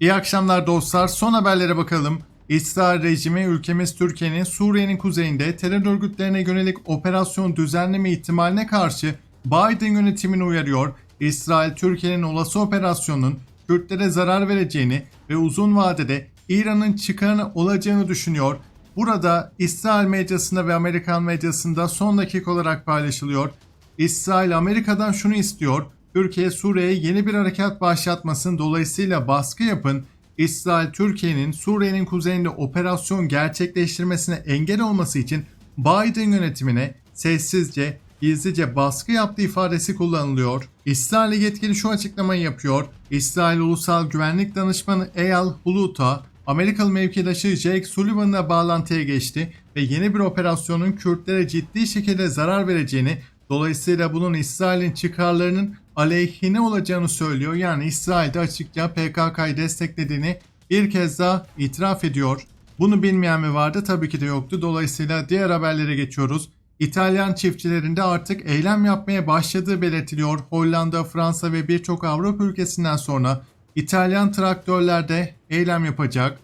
İyi akşamlar dostlar. Son haberlere bakalım. İsrail rejimi ülkemiz Türkiye'nin Suriye'nin kuzeyinde terör örgütlerine yönelik operasyon düzenleme ihtimaline karşı Biden yönetimini uyarıyor. İsrail Türkiye'nin olası operasyonun Kürtlere zarar vereceğini ve uzun vadede İran'ın çıkarını olacağını düşünüyor. Burada İsrail medyasında ve Amerikan medyasında son dakika olarak paylaşılıyor. İsrail Amerika'dan şunu istiyor. Türkiye Suriye'ye yeni bir harekat başlatmasın dolayısıyla baskı yapın. İsrail Türkiye'nin Suriye'nin kuzeyinde operasyon gerçekleştirmesine engel olması için Biden yönetimine sessizce, gizlice baskı yaptığı ifadesi kullanılıyor. İsrail yetkili şu açıklamayı yapıyor. İsrail Ulusal Güvenlik Danışmanı Eyal Hulut'a Amerikalı mevkidaşı Jake Sullivan'la bağlantıya geçti ve yeni bir operasyonun Kürtlere ciddi şekilde zarar vereceğini Dolayısıyla bunun İsrail'in çıkarlarının aleyhine olacağını söylüyor. Yani İsrail'de açıkça PKK'yı desteklediğini bir kez daha itiraf ediyor. Bunu bilmeyen mi vardı? Tabii ki de yoktu. Dolayısıyla diğer haberlere geçiyoruz. İtalyan çiftçilerinde artık eylem yapmaya başladığı belirtiliyor. Hollanda, Fransa ve birçok Avrupa ülkesinden sonra İtalyan traktörler de eylem yapacak.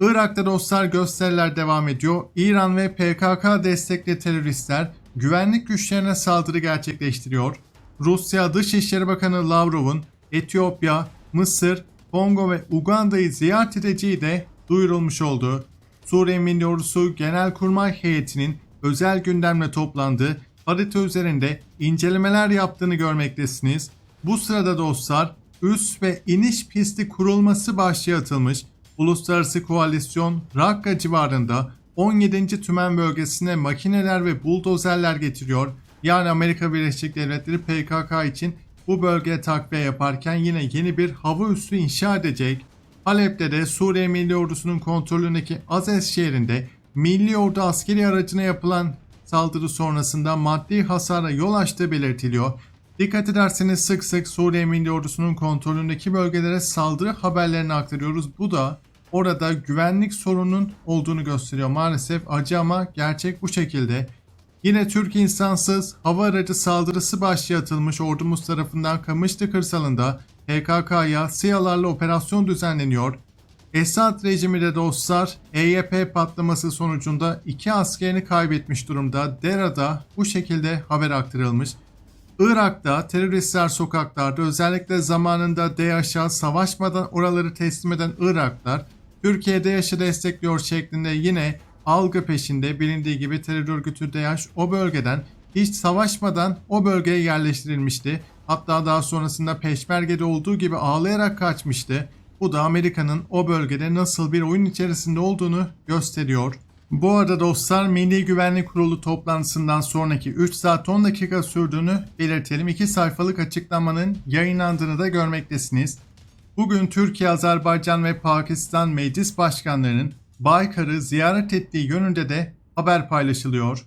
Irak'ta dostlar gösteriler devam ediyor. İran ve PKK destekli teröristler güvenlik güçlerine saldırı gerçekleştiriyor. Rusya Dışişleri Bakanı Lavrov'un Etiyopya, Mısır, Kongo ve Uganda'yı ziyaret edeceği de duyurulmuş oldu. Suriye Milli Ordusu Genelkurmay Heyeti'nin özel gündemle toplandığı harita üzerinde incelemeler yaptığını görmektesiniz. Bu sırada dostlar üst ve iniş pisti kurulması başlığı atılmış. Uluslararası Koalisyon Rakka civarında 17. Tümen bölgesine makineler ve buldozerler getiriyor. Yani Amerika Birleşik Devletleri PKK için bu bölgeye takviye yaparken yine yeni bir hava üssü inşa edecek. Halep'te de Suriye Milli Ordusu'nun kontrolündeki Azez şehrinde Milli Ordu askeri aracına yapılan saldırı sonrasında maddi hasara yol açtığı belirtiliyor. Dikkat ederseniz sık sık Suriye Milli Ordusu'nun kontrolündeki bölgelere saldırı haberlerini aktarıyoruz. Bu da orada güvenlik sorunun olduğunu gösteriyor. Maalesef acı ama gerçek bu şekilde. Yine Türk insansız hava aracı saldırısı başlığı atılmış ordumuz tarafından Kamışlı kırsalında PKK'ya SİHA'larla operasyon düzenleniyor. Esad rejimi de dostlar EYP patlaması sonucunda iki askerini kaybetmiş durumda. Dera'da bu şekilde haber aktarılmış. Irak'ta teröristler sokaklarda özellikle zamanında DAEŞ'a savaşmadan oraları teslim eden Iraklar Türkiye DAEŞ'i destekliyor şeklinde yine algı peşinde bilindiği gibi terör örgütü DAEŞ o bölgeden hiç savaşmadan o bölgeye yerleştirilmişti. Hatta daha sonrasında Peşmerge'de olduğu gibi ağlayarak kaçmıştı. Bu da Amerika'nın o bölgede nasıl bir oyun içerisinde olduğunu gösteriyor. Bu arada dostlar Milli Güvenlik Kurulu toplantısından sonraki 3 saat 10 dakika sürdüğünü belirtelim. 2 sayfalık açıklamanın yayınlandığını da görmektesiniz. Bugün Türkiye, Azerbaycan ve Pakistan meclis başkanlarının Baykar'ı ziyaret ettiği yönünde de haber paylaşılıyor.